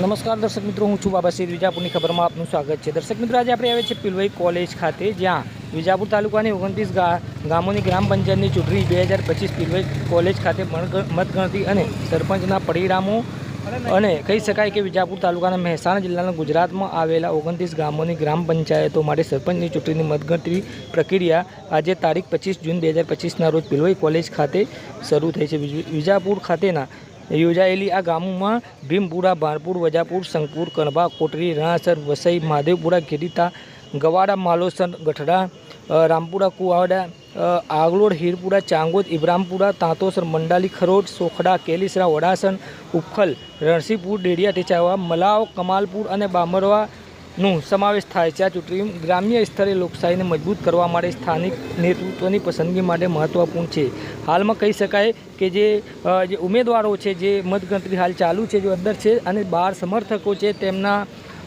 નમસ્કાર, દર્શક મિત્રો, હું છું બાબા સૈદ વિજાપુરની ખબરમાં આપનું સ્વાગત છે. દર્શક મિત્રો, આજે આપણે આવે છે પિલવાઈ કોલેજ ખાતે, જ્યાં વિજાપુર તાલુકાની ઓગણત્રીસ ગામોની ગ્રામ પંચાયતની ચૂંટણી બે હજાર પચીસ પિલવાઈ કોલેજ ખાતે મતગણતરી અને સરપંચના પરિણામો અને કહી શકાય કે વિજાપુર તાલુકાના મહેસાણા જિલ્લાના ગુજરાતમાં આવેલા ઓગણત્રીસ ગામોની ગ્રામ પંચાયતો માટે સરપંચની ચૂંટણીની મતગણતરી પ્રક્રિયા આજે તારીખ પચીસ જૂન બે હજાર પચીસના રોજ પિલવાઈ કોલેજ ખાતે શરૂ થઈ છે. વિજાપુર ખાતેના યોજાયેલી આ ગામોમાં ભીમપુરા ભારપુર વજાપુર, સંગપુર, કણભા, કોટરી, રણાસર, વસઈ, મહાદેવપુરા, ગીરીતા, ગવાડા, માલોસર, ગઠડા રામપુરા, કુવાડા આગલોડ, હીરપુરા, ચાંગોદ, ઇબ્રામપુરા, તાંતોસર, મંડાલી, ખરોડ, સોખડા, કેલીસરા, વડાસણ ઉખલ રણસીપુર ડેડિયા ટેચાવા મલાવ, કમાલપુર અને બામરવા નું સમાવેશ થાય છે. આ ચૂંટણી ગ્રામ્ય સ્તરે લોકશાહીને મજબૂત કરવા માટે સ્થાનિક નેતૃત્વની પસંદગી માટે મહત્ત્વપૂર્ણ છે. હાલમાં કહી શકાય કે જે ઉમેદવારો છે, જે મતગણતરી હાલ ચાલુ છે, જે અંદર છે અને બાર સમર્થકો છે, તેમના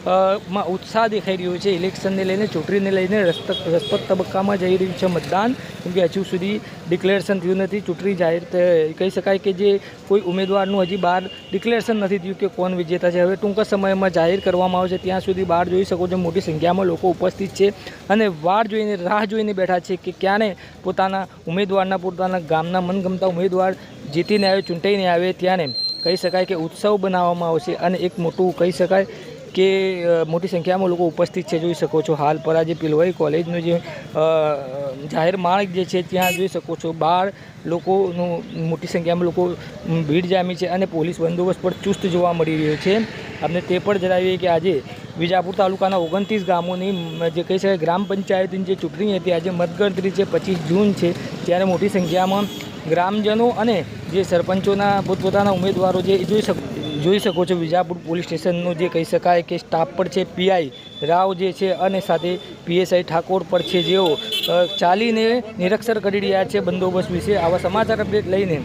માં ઉત્સાહ દેખાઈ રહ્યો છે. ઇલેક્શનને લઈને, ચૂંટણીને લઈને રસપ્રદ તબક્કામાં જઈ રહ્યું છે મતદાન. કેમકે હજુ સુધી ડિક્લેરેશન થયું નથી. ચૂંટણી જાહેર કહી શકાય કે જે કોઈ ઉમેદવારનું હજી બહાર ડિક્લેરેશન નથી થયું કે કોણ વિજેતા છે. હવે ટૂંક સમયમાં જાહેર કરવામાં આવશે. ત્યાં સુધી બહાર જોઈ શકો છો મોટી સંખ્યામાં લોકો ઉપસ્થિત છે અને વાર જોઈને, રાહ જોઈને બેઠા છે કે ક્યારે પોતાના ઉમેદવારના, પોતાના ગામના મનગમતા ઉમેદવાર જીતીને આવે, ચૂંટાઈને આવે. ત્યારે કહી શકાય કે ઉત્સવ બનાવવામાં આવશે અને એક મોટું કહી શકાય કે મોટી સંખ્યામાં લોકો ઉપસ્થિત છે, જોઈ શકો છો. હાલ પર આ પિલવાઈ કોલેજનું જે જાહેર માર્ગ જે છે, ત્યાં જોઈ શકો છો. બાર લોકોનું, મોટી સંખ્યામાં લોકો ભીડ જામી છે અને પોલીસ બંદોબસ્ત પણ ચુસ્ત જોવા મળી રહ્યો છે. આપણે તે પણ જણાવીએ કે આજે વિજાપુર તાલુકાના ઓગણત્રીસ ગામોની જે કહી શકાય ગ્રામ પંચાયતની જે ચૂંટણી હતી, આજે મતગણતરી છે, પચીસ જૂન છે, ત્યારે મોટી સંખ્યામાં ગ્રામજનો અને જે સરપંચોના, પોતપોતાના ઉમેદવારો જે જોઈ શકો જોઈ શકો છો વિજાપુર પોલીસ સ્ટેશનનું જે કહી શકાય કે સ્ટાફ પર છે પીઆઈ રાવ જે છે અને સાથે પીએસઆઈ ઠાકોર પર છે જેઓ ચાલીને નિરક્ષર કરી રહ્યા છે બંદોબસ્ત વિશે. આવા સમાચાર અપડેટ લઈને